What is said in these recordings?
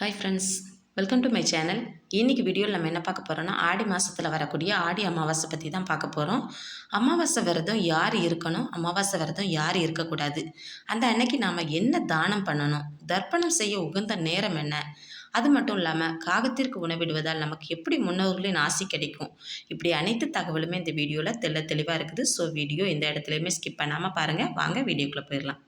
Hi friends welcome to my channel இன்றைக்கி வீடியோவில் நம்ம என்ன பார்க்க போகிறோம்னா ஆடி மாதத்தில் வரக்கூடிய ஆடி அமாவாசை பற்றி தான் பார்க்க போகிறோம் அமாவாசை விரதம் யார் இருக்கணும்? அமாவாசை விரதம் யார் இருக்கக்கூடாது? அந்த அன்னைக்கு நாம் என்ன தானம் பண்ணணும்? தர்ப்பணம் செய்ய உகந்த நேரம் என்ன? அது மட்டும் இல்லாமல் காகத்திற்கு உணவிடுவதால் நமக்கு எப்படி முன்னோர்களின் ஆசி கிடைக்கும்? இப்படி அனைத்து தகவலுமே இந்த வீடியோவில் தெள்ள தெளிவாக இருக்குது. ஸோ வீடியோ எந்த இடத்துலையுமே ஸ்கிப் பண்ணாமல் பாருங்கள் வாங்க வீடியோக்குள்ளே போயிடலாம்.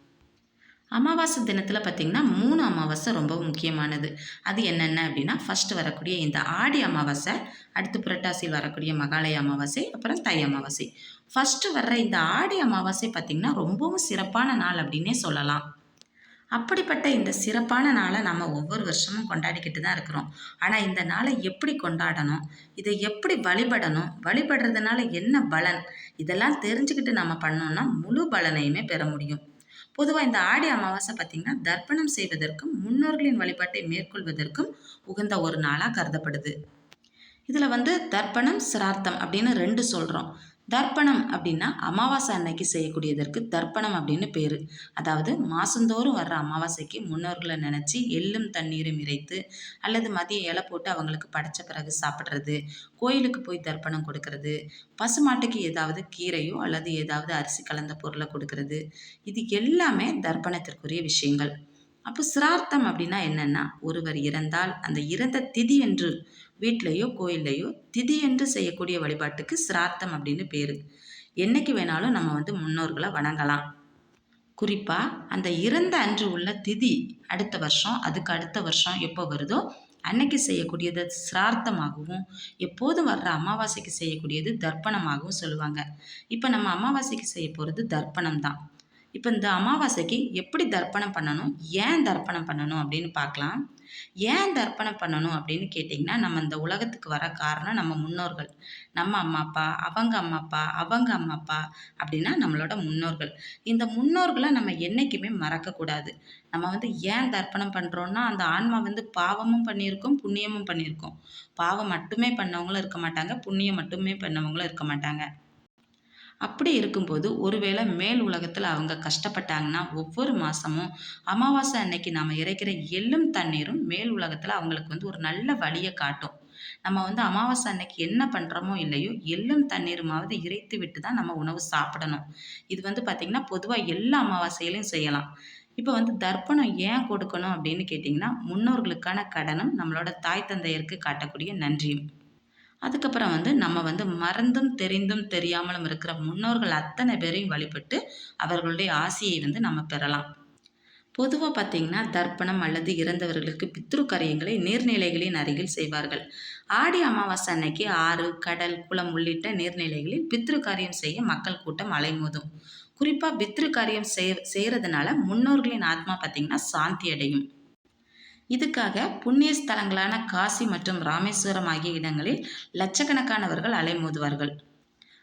அமாவாசை தினத்தில் பார்த்திங்கன்னா மூணு அமாவாசை ரொம்ப முக்கியமானது. அது என்னென்ன அப்படின்னா ஃபஸ்ட்டு வரக்கூடிய இந்த ஆடி அமாவாசை அடுத்து புரட்டாசியில் வரக்கூடிய மகாலய அமாவாசை அப்புறம் தை அமாவாசை. ஃபஸ்ட்டு வர்ற இந்த ஆடி அமாவாசை பார்த்திங்கன்னா ரொம்பவும் சிறப்பான நாள் அப்படின்னே சொல்லலாம். அப்படிப்பட்ட இந்த சிறப்பான நாளை நம்ம ஒவ்வொரு வருஷமும் கொண்டாடிக்கிட்டு தான் இருக்கிறோம். ஆனால் இந்த நாளை எப்படி கொண்டாடணும்? இதை எப்படி வழிபடணும்? வழிபடுறதுனால என்ன பலன்? இதெல்லாம் தெரிஞ்சுக்கிட்டு நம்ம பண்ணோம்னா முழு பலனையுமே பெற முடியும். பொதுவாக இந்த ஆடி அமாவாசை பார்த்திங்கன்னா தர்ப்பணம் செய்வதற்கும் முன்னோர்களின் வழிபாட்டை மேற்கொள்வதற்கும் உகந்த ஒரு நாளாக கருதப்படுது. இதில் வந்து தர்ப்பணம் சிரார்த்தம் அப்படின்னு ரெண்டு சொல்கிறோம் தர்ப்பணம் அப்படின்னா அமாவாசை அன்னைக்கு செய்யக்கூடியதற்கு தர்ப்பணம் அப்படின்னு பேர். அதாவது மாதந்தோறும் வர்ற அமாவாசைக்கு முன்னோர்களை நினச்சி எள்ளும் தண்ணீரும் இறைத்து அல்லது மதியம் இலை போட்டு அவங்களுக்கு படைச்ச பிறகு சாப்பிட்றது கோயிலுக்கு போய் தர்ப்பணம் கொடுக்கறது பசுமாட்டுக்கு ஏதாவது கீரையோ அல்லது ஏதாவது அரிசி கலந்த பொருளை கொடுக்கறது. இது எல்லாமே தர்ப்பணத்திற்குரிய விஷயங்கள். அப்போ சிரார்த்தம் அப்படின்னா என்னென்னா ஒருவர் இறந்தால் அந்த இறந்த திதி என்று வீட்லேயோ கோயில்லையோ திதி என்று செய்யக்கூடிய வழிபாட்டுக்கு சிரார்த்தம் அப்படின்னு பேர். என்னைக்கு வேணாலும் நம்ம வந்து முன்னோர்களை வணங்கலாம். குறிப்பாக அந்த இறந்த அன்று உள்ள திதி அடுத்த வருஷம் அதுக்கு அடுத்த வருஷம் எப்போ வருதோ அன்னைக்கு செய்யக்கூடியது சிரார்த்தமாகவும் எப்போதும் வர்ற அமாவாசைக்கு செய்யக்கூடியது தர்ப்பணமாகவும் சொல்லுவாங்க. இப்போ நம்ம அமாவாசைக்கு செய்ய போகிறது தர்ப்பணம் தான் இப்போ இந்த அமாவாசைக்கு எப்படி தர்ப்பணம் பண்ணணும்? ஏன் தர்ப்பணம் பண்ணணும் அப்படின்னு பார்க்கலாம். ஏன் தர்ப்பணம் பண்ணணும் அப்படின்னு கேட்டிங்கன்னா நம்ம இந்த உலகத்துக்கு வர காரணம் நம்ம முன்னோர்கள். நம்ம அம்மா அப்பா அவங்க அம்மா அப்பா அவங்க அம்மா அப்பா அப்படின்னா நம்மளோட முன்னோர்கள். இந்த முன்னோர்களை நம்ம என்றைக்குமே மறக்கக்கூடாது. நம்ம வந்து ஏன் தர்ப்பணம் பண்ணுறோன்னா அந்த ஆன்மா வந்து பாவமும் பண்ணியிருக்கோம் புண்ணியமும் பண்ணியிருக்கோம். பாவம் மட்டுமே பண்ணவங்களும் இருக்க மாட்டாங்க புண்ணியம் மட்டுமே பண்ணவங்களும் இருக்க மாட்டாங்க. அப்படி இருக்கும்போது ஒருவேளை மேல் உலகத்தில் அவங்க கஷ்டப்பட்டாங்கன்னா ஒவ்வொரு மாதமும் அமாவாசை அன்னைக்கு நாம் இறைக்கிற எள்ளும் தண்ணீரும் மேல் உலகத்தில் அவங்களுக்கு வந்து ஒரு நல்ல வழியை காட்டும். நம்ம வந்து அமாவாசை அன்னைக்கு என்ன பண்ணுறோமோ இல்லையோ எள்ளும் தண்ணீருமாவது இறைத்து விட்டு தான் நம்ம உணவு சாப்பிடணும். இது வந்து பார்த்திங்கன்னா பொதுவாக எல்லா அமாவாசையிலையும் செய்யலாம். இப்போ வந்து தர்ப்பணம் ஏன் கொடுக்கணும் அப்படின்னு கேட்டிங்கன்னா முன்னோர்களுக்கான கடனும் நம்மளோட தாய் தந்தையருக்கு காட்டக்கூடிய நன்றியும். அதுக்கப்புறம் வந்து நம்ம வந்து மறந்தும் தெரிந்தும் தெரியாமலும் இருக்கிற முன்னோர்கள் அத்தனை பேரையும் வழிபட்டு அவர்களுடைய ஆசையை வந்து நம்ம பெறலாம். பொதுவாக பார்த்தீங்கன்னா தர்ப்பணம் அல்லது இறந்தவர்களுக்கு பித்ரு கரியங்களை நீர்நிலைகளின் அருகில் செய்வார்கள். ஆடி அமாவாசை அன்னைக்கு ஆறு கடல் குளம் உள்ளிட்ட நீர்நிலைகளில் பித்ரு காரியம் செய்ய மக்கள் கூட்டம் அலைமோதும். குறிப்பாக பித்ரு காரியம் செய் செய்கிறதுனால முன்னோர்களின் ஆத்மா பார்த்திங்கன்னா சாந்தி அடையும். இதுக்காக புண்ணிய ஸ்தலங்களான காசி மற்றும் ராமேஸ்வரம் ஆகிய இடங்களில் லட்சக்கணக்கானவர்கள் அலைமோதுவார்கள்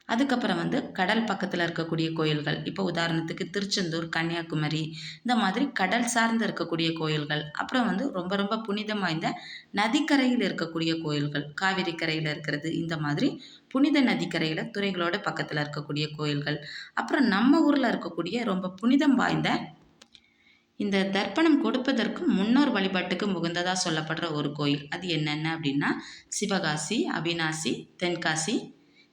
அதுக்கப்புறம் வந்து கடல் பக்கத்தில் இருக்கக்கூடிய கோயில்கள். இப்போ உதாரணத்துக்கு திருச்செந்தூர் கன்னியாகுமரி இந்த மாதிரி கடல் சார்ந்து இருக்கக்கூடிய கோயில்கள். அப்புறம் வந்து ரொம்ப ரொம்ப புனிதம் வாய்ந்த நதிக்கரையில் இருக்கக்கூடிய கோயில்கள். காவிரி கரையில் இருக்கிறது இந்த மாதிரி புனித நதிக்கரையில் துறைகளோட பக்கத்தில் இருக்கக்கூடிய கோயில்கள். அப்புறம் நம்ம ஊரில் இருக்கக்கூடிய ரொம்ப புனிதம் வாய்ந்த இந்த தர்ப்பணம் கொடுப்பதற்கும் முன்னோர் வழிபாட்டுக்கு முகுந்ததாக சொல்லப்படுற ஒரு கோயில். அது என்னென்ன அப்படின்னா சிவகாசி அவினாசி தென்காசி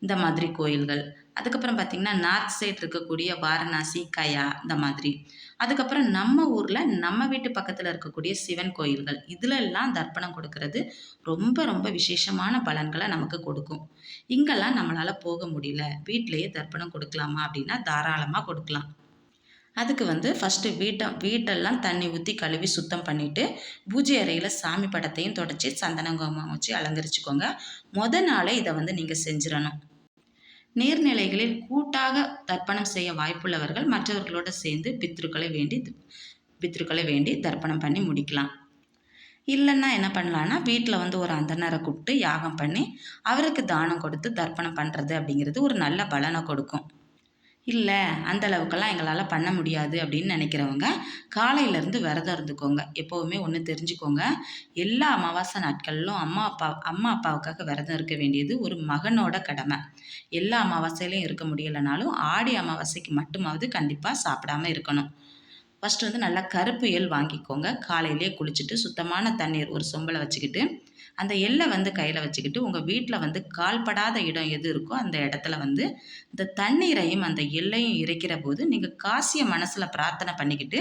இந்த மாதிரி கோயில்கள். அதுக்கப்புறம் பார்த்திங்கன்னா நார்த் சைட் இருக்கக்கூடிய வாரணாசி கயா இந்த மாதிரி. அதுக்கப்புறம் நம்ம ஊரில் நம்ம வீட்டு பக்கத்தில் இருக்கக்கூடிய சிவன் கோயில்கள். இதிலெல்லாம் தர்ப்பணம் கொடுக்கறது ரொம்ப ரொம்ப விசேஷமான பலன்களை நமக்கு கொடுக்கும். இங்கெல்லாம் நம்மளால் போக முடியல. வீட்டிலையே தர்ப்பணம் கொடுக்கலாமா அப்படின்னா தாராளமாக கொடுக்கலாம். அதுக்கு வந்து ஃபஸ்ட்டு வீட்டை வீட்டெல்லாம் தண்ணி ஊற்றி கழுவி சுத்தம் பண்ணிவிட்டு பூஜை அறையில் சாமி படத்தையும் தொடச்சி சந்தனங்கோமம் வச்சு அலங்கரிச்சுக்கோங்க. முத நாளே இதை வந்து நீங்கள் செஞ்சிடணும். நீர்நிலைகளில் கூட்டாக தர்ப்பணம் செய்ய வாய்ப்புள்ளவர்கள் மற்றவர்களோடு சேர்ந்து பித்ருக்களை வேண்டி பித்ருக்களை வேண்டி தர்ப்பணம் பண்ணி முடிக்கலாம். இல்லைன்னா என்ன பண்ணலான்னா வீட்டில் வந்து ஒரு அந்தனரை கூப்பிட்டு யாகம் பண்ணி அவருக்கு தானம் கொடுத்து தர்ப்பணம் பண்ணுறது அப்படிங்கிறது ஒரு நல்ல பலனை கொடுக்கும். இல்லை அந்த அளவுக்கெல்லாம் எங்களால் பண்ண முடியாது அப்படின்னு நினைக்கிறவங்க காலையிலேருந்து விரதம் இருந்துக்கோங்க. எப்போவுமே ஒன்று தெரிஞ்சுக்கோங்க. எல்லா அமாவாசை நாட்களிலும் அம்மா அப்பா அம்மா அப்பாவுக்காக விரதம் இருக்க வேண்டியது ஒரு மகனோட கடமை. எல்லா அமாவாசையிலையும் இருக்க முடியலைனாலும் ஆடி அமாவாசைக்கு மட்டுமாவது கண்டிப்பாக சாப்பிடாம இருக்கணும். ஃபஸ்ட்டு வந்து நல்லா கருப்பு எல் வாங்கிக்கோங்க. காலையிலே குளிச்சுட்டு சுத்தமான தண்ணீர் ஒரு சொம்பலை வச்சுக்கிட்டு அந்த எல்லை வந்து கையில் வச்சுக்கிட்டு உங்கள் வீட்டில் வந்து கால்படாத இடம் எது இருக்கோ அந்த இடத்துல வந்து இந்த தண்ணீரையும் அந்த எள்ளையும் இறைக்கிற போது நீங்கள் காசிய மனசில் பிரார்த்தனை பண்ணிக்கிட்டு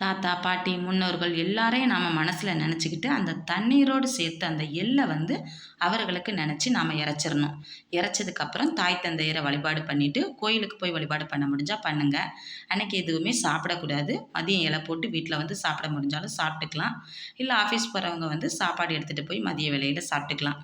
தாத்தா பாட்டி முன்னோர்கள் எல்லாரையும் நாம் மனசில் நினச்சிக்கிட்டு அந்த தண்ணீரோடு சேர்த்து அந்த எல்லை வந்து அவர்களுக்கு நினச்சி நாம் இறைச்சிடணும். இறைச்சதுக்கப்புறம் தாய் தந்தையரை வழிபாடு பண்ணிவிட்டு கோயிலுக்கு போய் வழிபாடு பண்ண முடிஞ்சால் பண்ணுங்கள் அன்றைக்கி எதுவுமே சாப்பிடக்கூடாது. மதியம் இலை போட்டு வீட்டில் வந்து சாப்பிட முடிஞ்சாலும் சாப்பிட்டுக்கலாம். இல்லை ஆஃபீஸ் போகிறவங்க வந்து சாப்பாடு எடுத்துகிட்டு போய் மதிய வேலையில் சாப்பிட்டுக்கலாம்.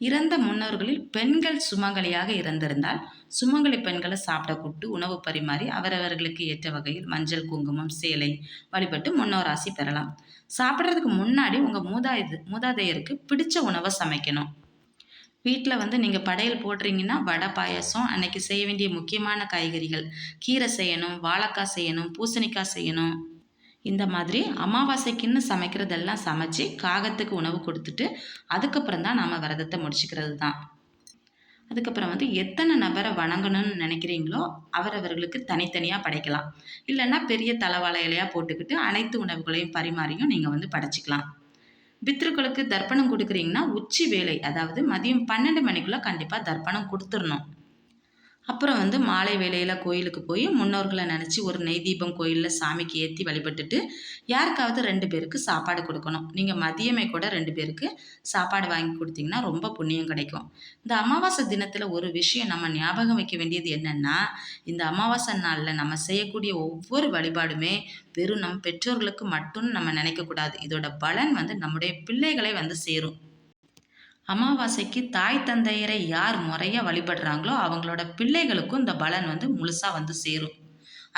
இறந்த முன்னோர்களில் பெண்கள் சுமங்கலியாக இறந்திருந்தால் சுமங்கலி பெண்களை சாப்பிட கூட்டு உணவு பரிமாறி அவரவர்களுக்கு ஏற்ற வகையில் மஞ்சள் குங்குமம் சேலை வழிபட்டு முன்னோர் ஆசி பெறலாம். சாப்பிட்றதுக்கு முன்னாடி உங்கள் மூதாது மூதாதையருக்கு பிடிச்ச உணவை சமைக்கணும். வீட்டில் வந்து நீங்கள் படையல் போடுறீங்கன்னா வடை பாயசம் அன்னைக்கு செய்ய வேண்டிய முக்கியமான காய்கறிகள் கீரை செய்யணும் வாழைக்காய் செய்யணும் பூசணிக்காய் செய்யணும் இந்த மாதிரி அமாவாசைக்குன்னு சமைக்கிறதெல்லாம் சமைச்சு காகத்துக்கு உணவு கொடுத்துட்டு அதுக்கப்புறம் தான் நாம் விரதத்தை முடிச்சுக்கிறது தான். அதுக்கப்புறம் வந்து எத்தனை நபரை வணங்கணும்னு நினைக்கிறீங்களோ அவரவர்களுக்கு தனித்தனியாக படைக்கலாம். இல்லைன்னா பெரிய தலைவாழை இலையாக போட்டுக்கிட்டு அனைத்து உணவுகளையும் பரிமாறியும் நீங்கள் வந்து படைச்சிக்கலாம். பித்ருக்களுக்கு தர்ப்பணம் கொடுக்குறீங்கன்னா உச்சி வேலை அதாவது மதியம் பன்னெண்டு மணிக்குள்ளே கண்டிப்பாக தர்ப்பணம் கொடுத்துடணும். அப்புறம் வந்து மாலை வேளையில் கோயிலுக்கு போய் முன்னோர்களை நினச்சி ஒரு நெய் தீபம் கோயிலில் சாமிக்கு ஏற்றி வழிபட்டுட்டு யாருக்காவது ரெண்டு பேருக்கு சாப்பாடு கொடுக்கணும். நீங்கள் மதியமே கூட ரெண்டு பேருக்கு சாப்பாடு வாங்கி கொடுத்தீங்கன்னா ரொம்ப புண்ணியம் கிடைக்கும். இந்த அமாவாசை தினத்தில் ஒரு விஷயம் நம்ம ஞாபகம் வைக்க வேண்டியது என்னென்னா இந்த அமாவாசை நாளில் நம்ம செய்யக்கூடிய ஒவ்வொரு வழிபாடுமே வெறும் நம் பெற்றோர்களுக்கு மட்டும் நம்ம நினைக்கக்கூடாது இதோட பலன் வந்து நம்முடைய பிள்ளைகளை வந்து சேரும். அமாவாசைக்கு தாய் தந்தையரை யார் முறையாக வழிபடுறாங்களோ அவங்களோட பிள்ளைகளுக்கும் இந்த பலன் வந்து முழுசாக வந்து சேரும்.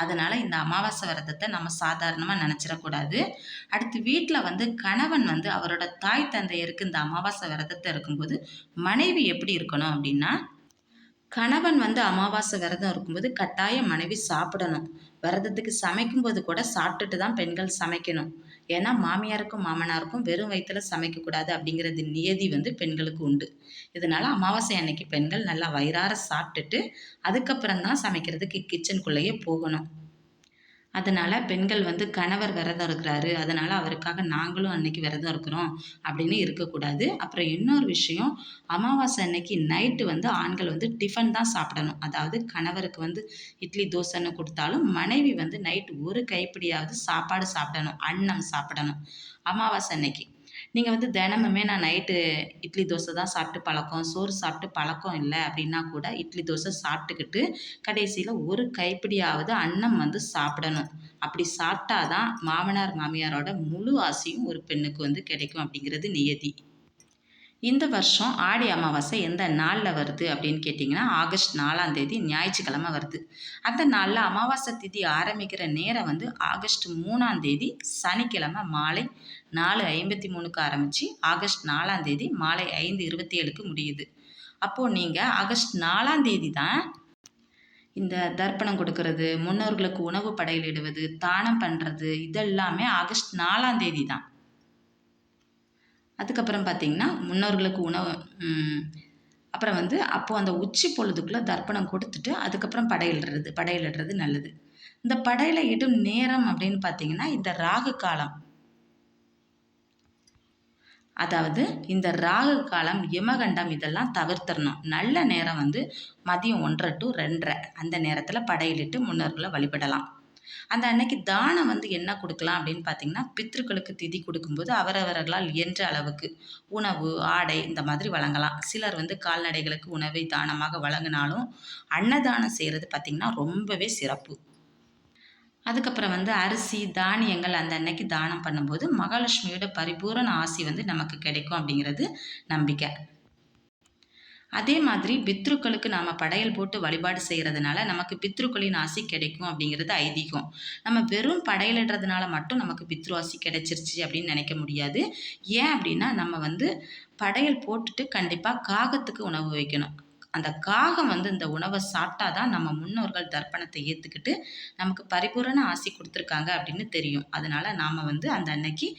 அதனால் இந்த அமாவாசை விரதத்தை நம்ம சாதாரணமாக நினச்சிடக்கூடாது. அடுத்து வீட்டில் வந்து கணவன் வந்து அவரோட தாய் தந்தையருக்கு இந்த அமாவாசை விரதத்தை இருக்கும்போது மனைவி எப்படி இருக்கணும் அப்படின்னா கணவன் வந்து அமாவாசை விரதம் இருக்கும்போது கட்டாயம் மனைவி சாப்பிடணும். விரதத்துக்கு சமைக்கும்போது கூட சாப்பிட்டுட்டு தான் பெண்கள் சமைக்கணும். ஏன்னா மாமியாருக்கும் மாமனாருக்கும் வெறும் வயிற்றுல சமைக்கக்கூடாது அப்படிங்கிறது நியதி வந்து பெண்களுக்கு உண்டு. இதனால் அமாவாசை அன்னைக்கு பெண்கள் நல்லா வயிறார சாப்பிட்டுட்டு அதுக்கப்புறம் தான் சமைக்கிறதுக்கு கிச்சனுக்குள்ளேயே போகணும். அதனால் பெண்கள் வந்து கணவர் விரதம் இருக்கிறாரு. அதனால் அவருக்காக நாங்களும் அன்னைக்கு விரதம் இருக்கிறோம் அப்படின்னு இருக்கக்கூடாது. அப்புறம் இன்னொரு விஷயம் அமாவாசை அன்னைக்கு நைட்டு வந்து ஆண்கள் வந்து டிஃபன் தான் சாப்பிடணும். அதாவது கணவருக்கு வந்து இட்லி தோசைன்னு கொடுத்தாலும் மனைவி வந்து நைட்டு ஒரு கைப்பிடியாவது சாப்பாடு சாப்பிடணும். அன்னம் சாப்பிடணும். அமாவாசை அன்னைக்கு. நீங்கள் வந்து தினமுமே நான் நைட்டு இட்லி தோசை தான் சாப்பிட்டு பழக்கம் சோறு சாப்பிட்டு பழக்கம் இல்லை அப்படின்னா கூட இட்லி தோசை சாப்பிட்டுக்கிட்டு கடைசியில் ஒரு கைப்பிடியாவது அன்னம் வந்து சாப்பிடணும். அப்படி சாப்பிட்டா தான் மாமனார் மாமியாரோட முழு ஆசையும் ஒரு பெண்ணுக்கு வந்து கிடைக்கும் அப்படிங்கிறது நியதி. இந்த வருஷம் ஆடி அமாவாசை எந்த நாளில் வருது அப்படின்னு கேட்டிங்கன்னா ஆகஸ்ட் நாலாம் தேதி ஞாயிற்றுக்கிழமை வருது. அந்த நாளில் அமாவாசை திதி ஆரம்பிக்கிற நேரம் வந்து ஆகஸ்ட் மூணாம் தேதி சனிக்கிழமை மாலை நாலு ஐம்பத்தி மூணுக்கு ஆரம்பித்து ஆகஸ்ட் நாலாம் தேதி மாலை ஐந்து இருபத்தி ஏழுக்கு முடியுது. அப்போது நீங்கள் ஆகஸ்ட் நாலாம் தேதி தான் இந்த தர்ப்பணம் கொடுக்கறது முன்னோர்களுக்கு உணவு படையலிடுவது தானம் பண்ணுறது இதெல்லாமே ஆகஸ்ட் நாலாம் தேதி தான். அதுக்கப்புறம் பார்த்திங்கன்னா முன்னோர்களுக்கு உணவு அப்புறம் வந்து அப்போது அந்த உச்சி பொழுதுக்குள்ளே தர்ப்பணம் கொடுத்துட்டு அதுக்கப்புறம் படையிடுறது படையிலிடுறது நல்லது. இந்த படையில இடும் நேரம் அப்படின்னு பார்த்தீங்கன்னா இந்த ராகு காலம். அதாவது இந்த ராகு காலம் யமகண்டம் இதெல்லாம் தவிர்த்தரணும். நல்ல நேரம் வந்து மதியம் ஒன்றரை டு ரெண்டரை. அந்த நேரத்தில் படையிலிட்டு முன்னோர்களை வழிபடலாம். அந்த அன்னைக்கு தானம் வந்து என்ன கொடுக்கலாம் அப்படின்னு பார்த்தீங்கன்னா பித்ருக்களுக்கு திதி கொடுக்கும்போது அவரவர்களால் இயன்ற அளவுக்கு உணவு ஆடை இந்த மாதிரி வழங்கலாம். சிலர் வந்து கால்நடைகளுக்கு உணவை தானமாக வழங்கினாலும் அன்னதானம் செய்கிறது பார்த்திங்கன்னா ரொம்பவே சிறப்பு. அதுக்கப்புறம் வந்து அரிசி தானியங்கள் அந்த அன்னைக்கு தானம் பண்ணும்போது மகாலட்சுமியோட பரிபூரண ஆசி வந்து நமக்கு கிடைக்கும் அப்படிங்கிறது நம்பிக்கை. அதே மாதிரி பித்ருக்களுக்கு நாம் படையல் போட்டு வழிபாடு செய்கிறதுனால நமக்கு பித்ருக்களின் ஆசி கிடைக்கும் அப்படிங்கிறது ஐதீகம். நம்ம வெறும் படையலிடுறதுனால மட்டும் நமக்கு பித்ரு ஆசி கிடைச்சிருச்சு அப்படின்னு நினைக்க முடியாது. ஏன் அப்படின்னா நம்ம வந்து படையல் போட்டுட்டு கண்டிப்பாக காகத்துக்கு உணவு வைக்கணும். அந்த காகம் வந்து இந்த உணவை சாப்பிட்டா தான் நம்ம முன்னோர்கள் தர்ப்பணத்தை ஏற்றுக்கிட்டு நமக்கு பரிபூரண ஆசி கொடுத்துருக்காங்க அப்படின்னு தெரியும். அதனால் நாம் வந்து அந்த அன்னைக்கு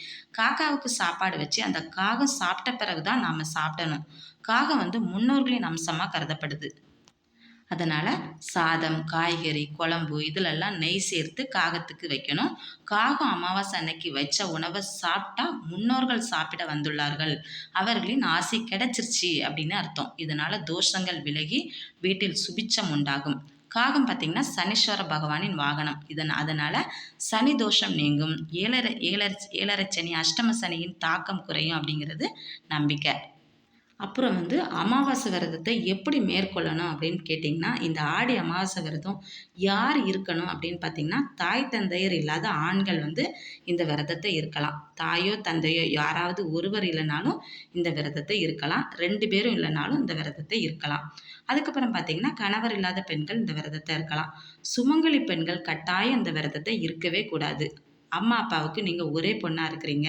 காக்காவுக்கு சாப்பாடு வச்சு அந்த காகம் சாப்பிட்ட பிறகு தான் நாம் சாப்பிடணும். காகம் வந்து முன்னோர்களின் அம்சமாக கருதப்படுது. அதனால் சாதம் காய்கறி குழம்பு இதிலெல்லாம் நெய் சேர்த்து காகத்துக்கு வைக்கணும். காகம் அமாவாசை அன்னைக்கு வச்ச உணவை சாப்பிட்டா முன்னோர்கள் சாப்பிட வந்துள்ளார்கள். அவர்களின் ஆசை கிடைச்சிருச்சு அப்படின்னு அர்த்தம். இதனால் தோஷங்கள் விலகி வீட்டில் சுபிச்சம் உண்டாகும். காகம் பார்த்திங்கன்னா சனீஸ்வர பகவானின் வாகனம். இதன் அதனால் சனி தோஷம் நீங்கும். ஏழரை ஏழரை ஏழரை சனி அஷ்டம சனியின் தாக்கம் குறையும் அப்படிங்கிறது நம்பிக்கை. அப்புறம் வந்து அமாவாசை விரதத்தை எப்படி மேற்கொள்ளணும் அப்படின்னு கேட்டிங்கன்னா இந்த ஆடி அமாவாசை விரதம் யார் இருக்கணும் அப்படின்னு பார்த்தீங்கன்னா தாய் தந்தையர் இல்லாத ஆண்கள் வந்து இந்த விரதத்தை இருக்கலாம். தாயோ தந்தையோ யாராவது ஒருவர் இல்லைனாலும் இந்த விரதத்தை இருக்கலாம். ரெண்டு பேரும் இல்லைனாலும் இந்த விரதத்தை இருக்கலாம். அதுக்கப்புறம் பார்த்தீங்கன்னா கணவர் இல்லாத பெண்கள் இந்த விரதத்தை இருக்கலாம். சுமங்கலி பெண்கள் கட்டாயம் இந்த விரதத்தை இருக்கவே கூடாது. அம்மா அப்பாவுக்கு நீங்கள் ஒரே பொண்ணாக இருக்கிறீங்க.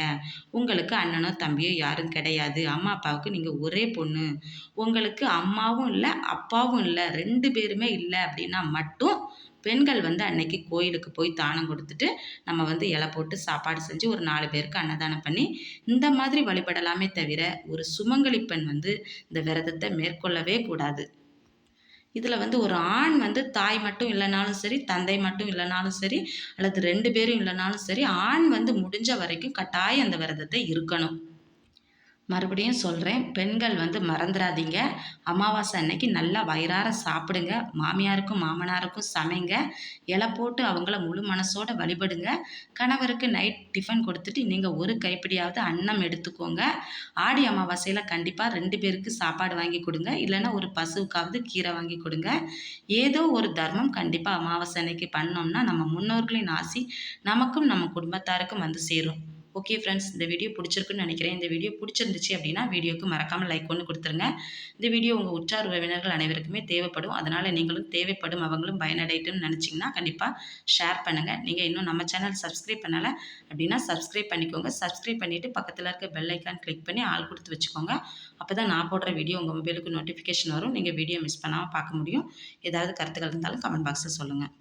உங்களுக்கு அண்ணனோ தம்பியோ யாரும் கிடையாது. அம்மா அப்பாவுக்கு நீங்கள் ஒரே பொண்ணு. உங்களுக்கு அம்மாவும் இல்லை அப்பாவும் இல்லை ரெண்டு பேருமே இல்லை அப்படின்னா மட்டும் பெண்கள் வந்து அன்னைக்கு கோயிலுக்கு போய் தானம் கொடுத்துட்டு நம்ம வந்து இலை போட்டு சாப்பாடு செஞ்சு ஒரு நாலு பேருக்கு அன்னதானம் பண்ணி இந்த மாதிரி வழிபடலாமே தவிர ஒரு சுமங்கலி பெண் வந்து இந்த விரதத்தை மேற்கொள்ளவே கூடாது. இதில் வந்து ஒரு ஆண் வந்து தாய் மட்டும் இல்லைனாலும் சரி தந்தை மட்டும் இல்லைனாலும் சரி அல்லது ரெண்டு பேரும் இல்லைனாலும் சரி ஆண் வந்து முடிஞ்ச வரைக்கும் கட்டாயம் அந்த விரதத்தை இருக்கணும். மறுபடியும் சொல்கிறேன் பெண்கள் வந்து மறந்துடாதீங்க அமாவாசை அன்னைக்கு நல்லா வயிறார சாப்பிடுங்க. மாமியாருக்கும் மாமனாருக்கும் சமைங்க. இலை போட்டு அவங்கள முழு மனசோட வழிபடுங்க. கணவருக்கு நைட் டிஃபன் கொடுத்துட்டு நீங்கள் ஒரு கைப்பிடியாவது அன்னம் எடுத்துக்கோங்க. ஆடி அமாவாசையில் கண்டிப்பாக ரெண்டு பேருக்கு சாப்பாடு வாங்கி கொடுங்க. இல்லைன்னா ஒரு பசுவுக்காவது கீரை வாங்கி கொடுங்க. ஏதோ ஒரு தர்மம் கண்டிப்பாக அமாவாசை அன்னைக்கு பண்ணோம்னா நம்ம முன்னோர்களின் ஆசி நமக்கும் நம்ம குடும்பத்தாருக்கும் வந்து சேரும். ஓகே ஃப்ரெண்ட்ஸ் இந்த வீடியோ பிடிச்சிருக்குன்னு நினைக்கிறேன். இந்த வீடியோ பிடிச்சிருந்துச்சு அப்படின்னா வீடியோக்கு மறக்காமல் லைக் ஒன்று கொடுத்துருங்க. இந்த வீடியோ உங்கள் உற்றார் உறவினர்கள் அனைவருக்குமே தேவைப்படும். அதனால் நீங்களும் தேவைப்படும் அவங்களும் பயனடைட்டுன்னு நினச்சிங்கன்னா கண்டிப்பாக ஷேர் பண்ணுங்கள் நீங்கள் இன்னும் நம்ம சேனல் சப்ஸ்கிரைப் பண்ணலை அப்படின்னா சப்ஸ்கிரைப் பண்ணிக்கோங்க. சப்ஸ்கிரைப் பண்ணிவிட்டு பக்கத்தில் இருக்க பெல் ஐக்கான் கிளிக் பண்ணி ஆள் கொடுத்து வச்சுக்கோங்க. அப்போ தான் நான் போடுற வீடியோ உங்கள் மொபைலுக்கு நோட்டிஃபிகேஷன் வரும். நீங்கள் வீடியோ மிஸ் பண்ணாமல் பார்க்க முடியும். ஏதாவது கருத்துக்கள் இருந்தாலும் கமெண்ட் பாக்ஸில் சொல்லுங்கள்